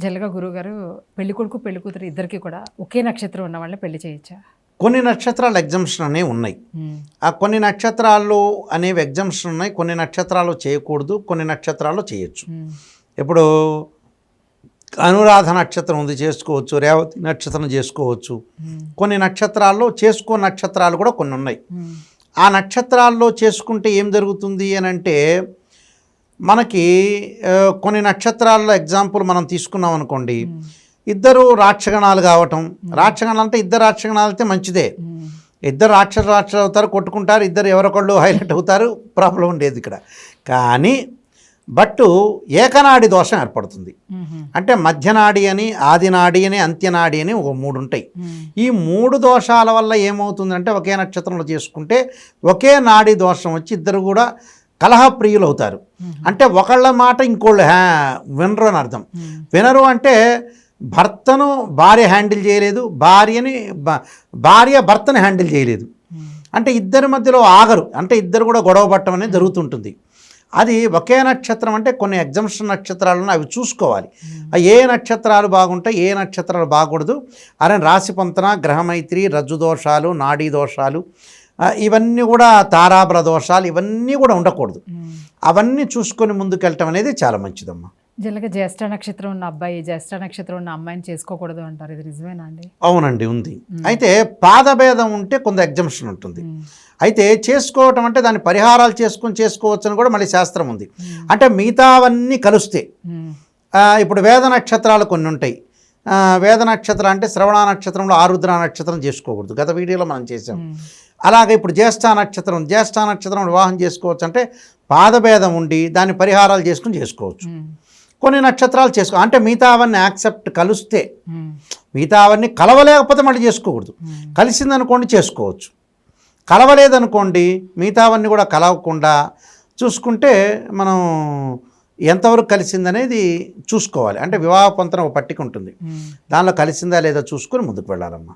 జనరల్గా గురువుగారు పెళ్ళి కొడుకు పెళ్ళి కూతురు ఇద్దరికి కూడా ఒకే నక్షత్రం ఉన్న వాళ్ళని పెళ్ళి చేయొచ్చా? కొన్ని నక్షత్రాలు ఎగ్జామ్షన్ అనేవి ఉన్నాయి ఆ కొన్ని నక్షత్రాలు అనేవి ఎగ్జామ్షన్ ఉన్నాయి. కొన్ని నక్షత్రాలు చేయకూడదు కొన్ని నక్షత్రాలు చేయొచ్చు. ఇప్పుడు అనురాధ నక్షత్రం ఉంది చేసుకోవచ్చు. రేవతి నక్షత్రం చేసుకోవచ్చు. కొన్ని నక్షత్రాల్లో చేసుకో నక్షత్రాలు కూడా కొన్ని ఉన్నాయి. ఆ నక్షత్రాల్లో చేసుకుంటే ఏం జరుగుతుంది అని అంటే మనకి కొన్ని నక్షత్రాల్లో ఎగ్జాంపుల్ మనం తీసుకున్నాం అనుకోండి. ఇద్దరు రాక్షగణాలు కావటం. రాక్షగణాలు అంటే ఇద్దరు రాక్షగణాలు అయితే మంచిదే ఇద్దరు రాక్షస రాక్షసులు అవుతారు కొట్టుకుంటారు ఇద్దరు ఎవరొకళ్ళు హైలైట్ అవుతారు ప్రాబ్లం ఉండేది ఇక్కడ. కానీ బట్టు ఏకనాడి దోషం ఏర్పడుతుంది. అంటే మధ్యనాడి అని ఆదినాడి అని అంత్యనాడి అని ఒక మూడు ఉంటాయి. ఈ మూడు దోషాల వల్ల ఏమవుతుందంటే ఒకే నక్షత్రంలో చేసుకుంటే ఒకే నాడి దోషం వచ్చి ఇద్దరు కూడా కలహప్రియులు అవుతారు అంటే ఒకళ్ళ మాట ఇంకోళ్ళు హ్యా వినరు అని అర్థం. వినరు అంటే భర్తను భార్య హ్యాండిల్ చేయలేదు భార్యని భార్య భర్తని హ్యాండిల్ చేయలేదు. అంటే ఇద్దరి మధ్యలో ఆగరు. అంటే ఇద్దరు కూడా గొడవ పట్టడం అనేది జరుగుతుంటుంది. అది ఒకే నక్షత్రం అంటే కొన్ని ఎగ్జామ్షన్ నక్షత్రాలను అవి చూసుకోవాలి. ఏ నక్షత్రాలు బాగుంటాయి ఏ నక్షత్రాలు బాగూడదు. అరే రాశి పొంతన గ్రహమైత్రి రజ్జు దోషాలు నాడీ దోషాలు ఇవన్నీ కూడా తారాబల దోషాలు ఇవన్నీ కూడా ఉండకూడదు. అవన్నీ చూసుకొని ముందుకెళ్ళటం అనేది చాలా మంచిదమ్మా. జనరల్గా జ్యేష్ఠ నక్షత్రం ఉన్న అబ్బాయి జ్యేష్ఠ నక్షత్రం ఉన్న అమ్మాయిని చేసుకోకూడదు అంటారు. ఇది నిజమేనా అండి? అవునండి ఉంది. అయితే పాదభేదం ఉంటే కొంత ఎగ్జంప్షన్ ఉంటుంది. అయితే చేసుకోవటం అంటే దాని పరిహారాలు చేసుకొని చేసుకోవచ్చు అని కూడా మళ్ళీ శాస్త్రం ఉంది. అంటే మిగతావన్నీ కలుస్తే ఇప్పుడు వేద నక్షత్రాలు కొన్ని ఉంటాయి. వేద నక్షత్రం అంటే శ్రవణ నక్షత్రంలో ఆరుద్ర నక్షత్రం చేసుకోకూడదు. గత వీడియోలో మనం చేసాం అలాగే ఇప్పుడు జ్యేష్ఠ నక్షత్రం జ్యేష్ఠ నక్షత్రం వివాహం చేసుకోవచ్చు అంటే పాదభేదం ఉండి దాని పరిహారాలు చేసుకుని చేసుకోవచ్చు. కొన్ని నక్షత్రాలు చేసుకో అంటే మిగతా అవన్నీ యాక్సెప్ట్ కలిస్తే మిగతా అవన్నీ కలవలేకపోతే మళ్ళీ చేసుకోకూడదు. కలిసిందనుకోండి చేసుకోవచ్చు. కలవలేదనుకోండి మిగతావన్నీ కూడా కలవకుండా చూసుకుంటే మనం ఎంతవరకు కలిసిందనేది చూసుకోవాలి. అంటే వివాహ పొంతన ఒక పట్టిక ఉంటుంది. దానిలో కలిసిందా లేదా చూసుకొని ముందుకు వెళ్ళాలమ్మా.